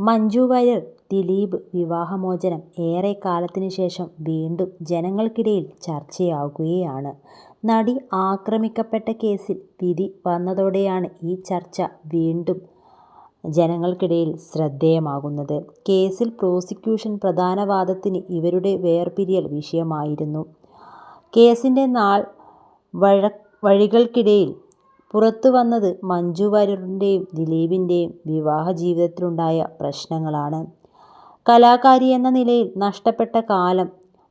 മഞ്ജു വാര്യർ ദിലീപ് വിവാഹമോചനം ഏറെ ഏറെക്കാലത്തിന് ശേഷം വീണ്ടും ജനങ്ങൾക്കിടയിൽ ചർച്ചയാകുകയാണ്. നടി ആക്രമിക്കപ്പെട്ട കേസിൽ വിധി വന്നതോടെയാണ് ഈ ചർച്ച വീണ്ടും ജനങ്ങൾക്കിടയിൽ ശ്രദ്ധേയമാകുന്നത്. കേസിൽ പ്രോസിക്യൂഷൻ പ്രധാന വാദത്തിന് ഇവരുടെ വേർപിരിയൽ വിഷയമായിരുന്നു. കേസിന്റെ നാൾ വഴ വഴികൾക്കിടയിൽ പുറത്തുവന്നത് മഞ്ജു വാര്യരുടെയും വിവാഹ ജീവിതത്തിലുണ്ടായ പ്രശ്നങ്ങളാണ്. കലാകാരി എന്ന നിലയിൽ നഷ്ടപ്പെട്ട കാലം,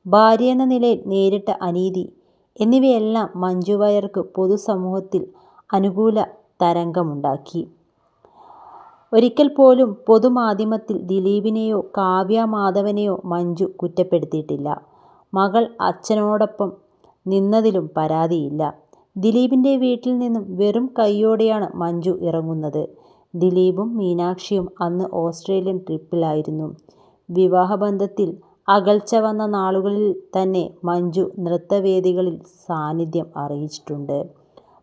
ഭാര്യ എന്ന നിലയിൽ നേരിട്ട അനീതി എന്നിവയെല്ലാം മഞ്ജു വാര്യർക്ക് പൊതുസമൂഹത്തിൽ അനുകൂല തരംഗമുണ്ടാക്കി. ഒരിക്കൽ പോലും പൊതുമാധ്യമത്തിൽ ദിലീപിനെയോ കാവ്യ മാധവനെയോ മഞ്ജു കുറ്റപ്പെടുത്തിയിട്ടില്ല. മകൾ അച്ഛനോടൊപ്പം നിന്നതിലും പരാതിയില്ല. ദിലീപിന്റെ വീട്ടിൽ നിന്നും വെറും കൈയോടെയാണ് മഞ്ജു ഇറങ്ങുന്നത്. ദിലീപും മീനാക്ഷിയും അന്ന് ഓസ്ട്രേലിയൻ ട്രിപ്പിലായിരുന്നു. വിവാഹബന്ധത്തിൽ അകൽച്ച വന്ന നാളുകളിൽ തന്നെ മഞ്ജു നൃത്തവേദികളിൽ സാന്നിധ്യം അറിയിച്ചിട്ടുണ്ട്.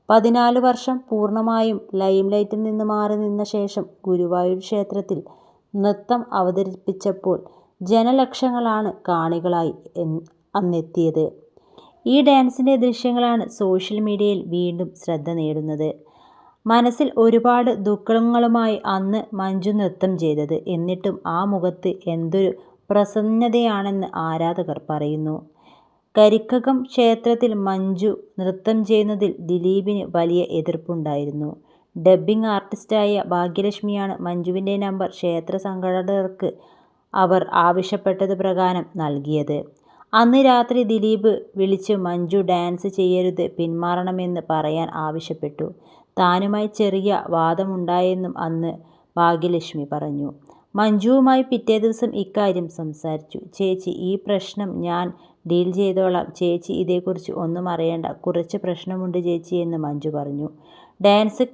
പതിനാല് വർഷം പൂർണമായും ലൈംലൈറ്റിൽ നിന്ന് മാറി നിന്ന ശേഷം ഗുരുവായൂർ ക്ഷേത്രത്തിൽ നൃത്തം അവതരിപ്പിച്ചപ്പോൾ ജനലക്ഷങ്ങളാണ് കാണികളായി അന്നെത്തിയത്. ഈ ഡാൻസിന്റെ ദൃശ്യങ്ങളാണ് സോഷ്യൽ മീഡിയയിൽ വീണ്ടും ശ്രദ്ധ നേടുന്നത്. മനസ്സിൽ ഒരുപാട് ദുഃഖങ്ങളുമായി അന്ന് മഞ്ജു നൃത്തം ചെയ്തത്. എന്നിട്ടും ആ മുഖത്ത് എന്തൊരു പ്രസന്നതയാണെന്ന് ആരാധകർ പറയുന്നു. കരിക്കകം ക്ഷേത്രത്തിൽ മഞ്ജു നൃത്തം ചെയ്യുന്നതിൽ ദിലീപിന് വലിയ എതിർപ്പുണ്ടായിരുന്നു. ഡബ്ബിംഗ് ആർട്ടിസ്റ്റായ ഭാഗ്യലക്ഷ്മിയാണ് മഞ്ജുവിന്റെ നമ്പർ ക്ഷേത്ര സംഘാടകർക്ക് അവർ ആവശ്യപ്പെട്ടത് പ്രകാരം നൽകിയത്. അന്ന് രാത്രി ദിലീപ് വിളിച്ച് മഞ്ജു ഡാൻസ് ചെയ്യരുത് പിന്മാറണമെന്ന് പറയാൻ ആവശ്യപ്പെട്ടു. താനുമായി ചെറിയ വാദമുണ്ടായെന്നും അന്ന് ഭാഗ്യലക്ഷ്മി പറഞ്ഞു. മഞ്ജുവുമായി പിറ്റേ ദിവസം ഇക്കാര്യം സംസാരിച്ചു. ചേച്ചി ഈ പ്രശ്നം ഞാൻ ഡീൽ ചെയ്തോളാം ചേച്ചി ഇതേക്കുറിച്ച് ഒന്നും അറിയണ്ട കുറച്ച് പ്രശ്നമുണ്ട് ചേച്ചി എന്ന് മഞ്ജു പറഞ്ഞു. ഡാൻസ്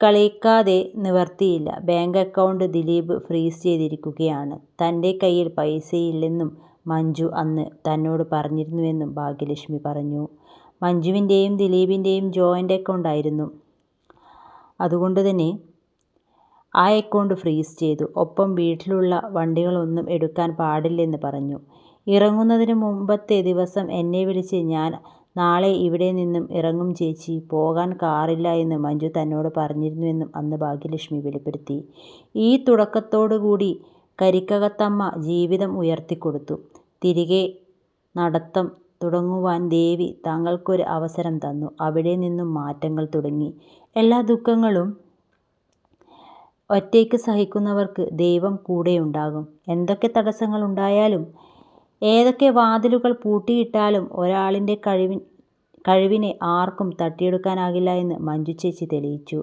കളിക്കാതെ നിവർത്തിയില്ല. ബാങ്ക് അക്കൗണ്ട് ദിലീപ് ഫ്രീസ് ചെയ്തിരിക്കുകയാണ്. തന്റെ കയ്യിൽ പൈസയില്ലെന്നും മഞ്ജു അന്ന് തന്നോട് പറഞ്ഞിരുന്നുവെന്നും ഭാഗ്യലക്ഷ്മി പറഞ്ഞു. മഞ്ജുവിന്റെയും ദിലീപിന്റെയും ജോയിന്റ് അക്കൗണ്ടായിരുന്നു. അതുകൊണ്ട് തന്നെ ആ അക്കൗണ്ട് ഫ്രീസ് ചെയ്തു. ഒപ്പം വീട്ടിലുള്ള വണ്ടികളൊന്നും എടുക്കാൻ പാടില്ലെന്ന് പറഞ്ഞു. ഇറങ്ങുന്നതിന് മുമ്പത്തെ ദിവസം എന്നെ വിളിച്ച് ഞാൻ നാളെ ഇവിടെ നിന്നും ഇറങ്ങും ചേച്ചി പോകാൻ കാറില്ല എന്ന് മഞ്ജു തന്നോട് പറഞ്ഞിരുന്നുവെന്നും അന്ന് ഭാഗ്യലക്ഷ്മി വെളിപ്പെടുത്തി. ഈ തുടക്കത്തോട് കൂടി കരിക്കകത്തമ്മ ജീവിതം ഉയർത്തിക്കൊടുത്തു. തിരികെ നടത്തം തുടങ്ങുവാൻ ദേവി തങ്ങൾക്കൊരു അവസരം തന്നു. അവിടെ നിന്നും മാറ്റങ്ങൾ തുടങ്ങി. എല്ലാ ദുഃഖങ്ങളും ഒറ്റയ്ക്ക് സഹിക്കുന്നവർക്ക് ദൈവം കൂടെയുണ്ടാകും. എന്തൊക്കെ തടസ്സങ്ങൾ ഉണ്ടായാലും ഏതൊക്കെ വാതിലുകൾ പൂട്ടിയിട്ടാലും ഒരാളിന്റെ കഴിവിനെ ആർക്കും തട്ടിയെടുക്കാനാകില്ല എന്ന് മഞ്ജു ചേച്ചി തെളിയിച്ചു.